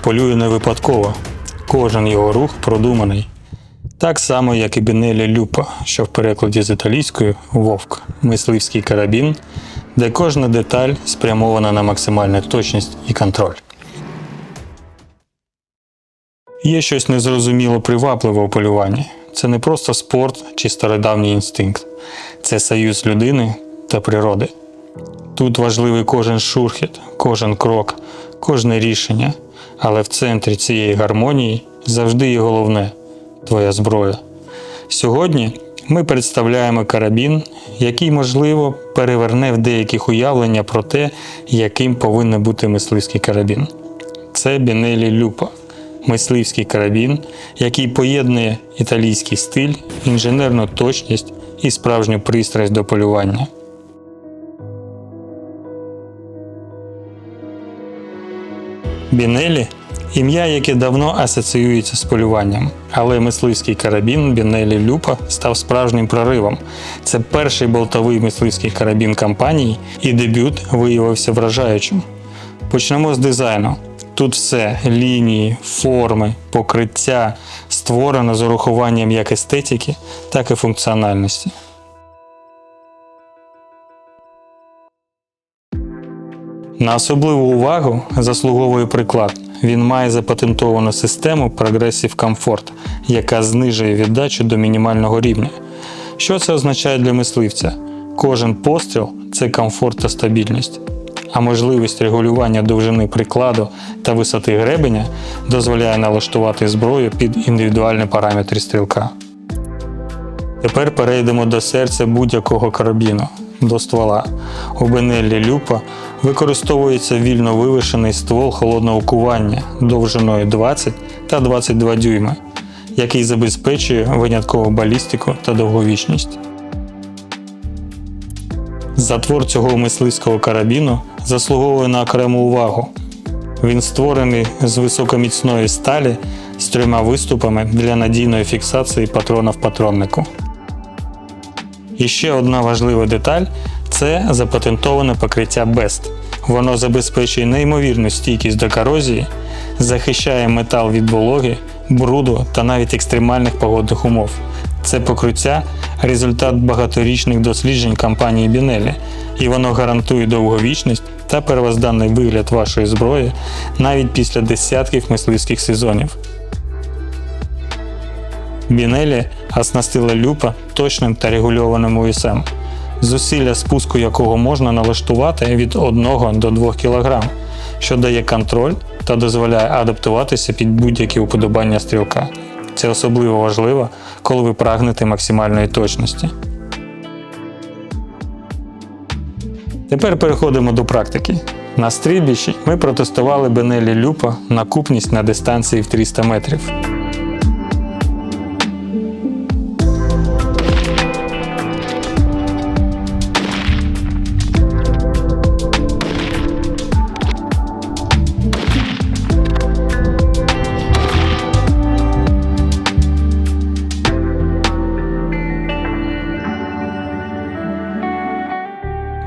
полює не випадково. Кожен його рух продуманий. Так само, як і Бенелі Люпа, що в перекладі з італійської вовк, мисливський карабін, де кожна деталь спрямована на максимальну точність і контроль. Є щось незрозуміло привабливе у полюванні. Це не просто спорт чи стародавній інстинкт, це союз людини та природи. Тут важливий кожен шурхіт, кожен крок, кожне рішення, але в центрі цієї гармонії завжди є головне твоя зброя. Сьогодні ми представляємо карабін, який, можливо, переверне в деяких уявлення про те, яким повинен бути мисливський карабін. Це Бінелі Люпа, мисливський карабін, який поєднує італійський стиль, інженерну точність і справжню пристрасть до полювання. Бінелі ім'я, яке давно асоціюється з полюванням, але мисливський карабін Бінелі Люпа став справжнім проривом. Це перший болтовий мисливський карабін компанії, і дебют виявився вражаючим. Почнемо з дизайну. Тут все лінії, форми, покриття створено з урахуванням як естетики, так і функціональності. На особливу увагу заслуговує приклад. Він має запатентовану систему Progressive Comfort, яка знижує віддачу до мінімального рівня. Що це означає для мисливця? Кожен постріл це комфорт та стабільність. А можливість регулювання довжини прикладу та висоти гребеня дозволяє налаштувати зброю під індивідуальні параметри стрілка. Тепер перейдемо до серця будь-якого карабіну до ствола. У Бенеллі Люпа використовується вільно вивишений ствол холодного кування довжиною 20 та 22 дюйми, який забезпечує виняткову балістику та довговічність. Затвор цього мисливського карабіну заслуговує на окрему увагу. Він створений з високоміцної сталі з трьома виступами для надійної фіксації патрона в патроннику. І ще одна важлива деталь це запатентоване покриття BEST. Воно забезпечує неймовірну стійкість до корозії, захищає метал від вологи, бруду та навіть екстремальних погодних умов. Це покриття результат багаторічних досліджень компанії Бінелі, і воно гарантує довговічність та первозданний вигляд вашої зброї навіть після десятків мисливських сезонів. Бінелі оснастила люпа точним та регульованим УСМ, зусилля спуску якого можна налаштувати від 1 до 2 кг, що дає контроль та дозволяє адаптуватися під будь-які уподобання стрілка. Це особливо важливо, коли ви прагнете максимальної точності. Тепер переходимо до практики. На стрільбищі ми протестували Бенелі Люпа на купність на дистанції в 300 метрів.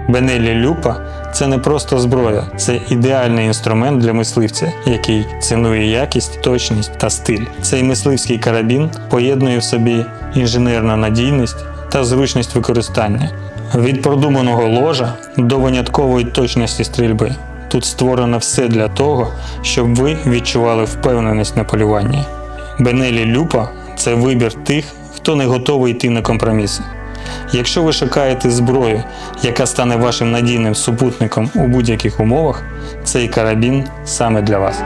Бенелі Люпа це не просто зброя, це ідеальний інструмент для мисливця, який цінує якість, точність та стиль. Цей мисливський карабін поєднує в собі інженерну надійність та зручність використання. Від продуманого ложа до виняткової точності стрільби. Тут створено все для того, щоб ви відчували впевненість на полюванні. Бенелі Люпа це вибір тих, хто не готовий йти на компроміси. Якщо ви шукаєте зброю, яка стане вашим надійним супутником у будь-яких умовах, цей карабін саме для вас.